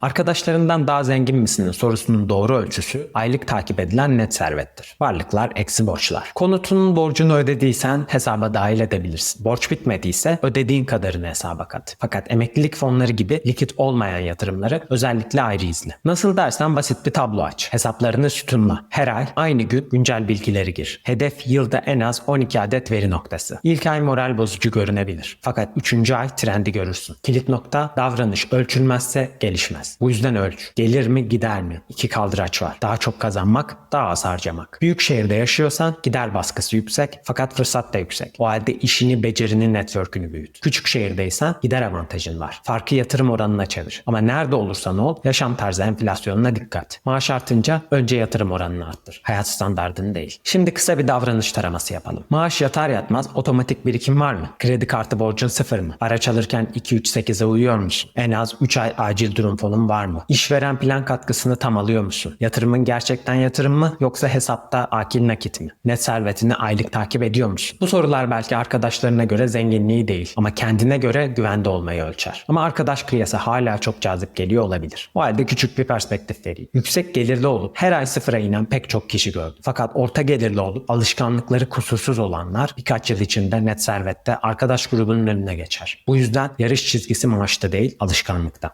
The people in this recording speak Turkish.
Arkadaşlarından daha zengin misinin sorusunun doğru ölçüsü aylık takip edilen net servettir. Varlıklar eksi borçlar. Konutunun borcunu ödediysen hesaba dahil edebilirsin. Borç bitmediyse ödediğin kadarını hesaba kat. Fakat emeklilik fonları gibi likit olmayan yatırımları özellikle ayrı izle. Nasıl dersen basit bir tablo aç. Hesaplarını sütunla. Her ay aynı gün güncel bilgileri gir. Hedef yılda en az 12 adet veri noktası. İlk ay moral bozucu görünebilir. Fakat 3. ay trendi görürsün. Kilit nokta davranış ölçülmezse gelişmez. Bu yüzden ölç. Gelir mi gider mi? İki kaldıraç var. Daha çok kazanmak, daha az harcamak. Büyük şehirde yaşıyorsan gider baskısı yüksek fakat fırsat da yüksek. O halde işini, becerini, network'ünü büyüt. Küçük şehirdeysen gider avantajın var. Farkı yatırım oranına çevir. Ama nerede olursan ol yaşam tarzı enflasyonuna dikkat. Maaş artınca önce yatırım oranını arttır. Hayat standartını değil. Şimdi kısa bir davranış taraması yapalım. Maaş yatar yatmaz otomatik birikim var mı? Kredi kartı borcun sıfır mı? Araç alırken 2-3-8'e uyuyor musun? En az 3 ay acil durum fonun var mı? İşveren plan katkısını tam alıyor musun? Yatırımın gerçekten yatırım mı yoksa hesapta akil nakit mi? Net servetini aylık takip ediyor musun? Bu sorular belki arkadaşlarına göre zenginliği değil ama kendine göre güvende olmayı ölçer. Ama arkadaş kıyası hala çok cazip geliyor olabilir. O halde küçük bir perspektif vereyim. Yüksek gelirli olup her ay sıfıra inen pek çok kişi gördüm. Fakat orta gelirli olup alışkanlıkları kusursuz olanlar birkaç yıl içinde net servette arkadaş grubunun önüne geçer. Bu yüzden yarış çizgisi maaşta değil alışkanlıkta.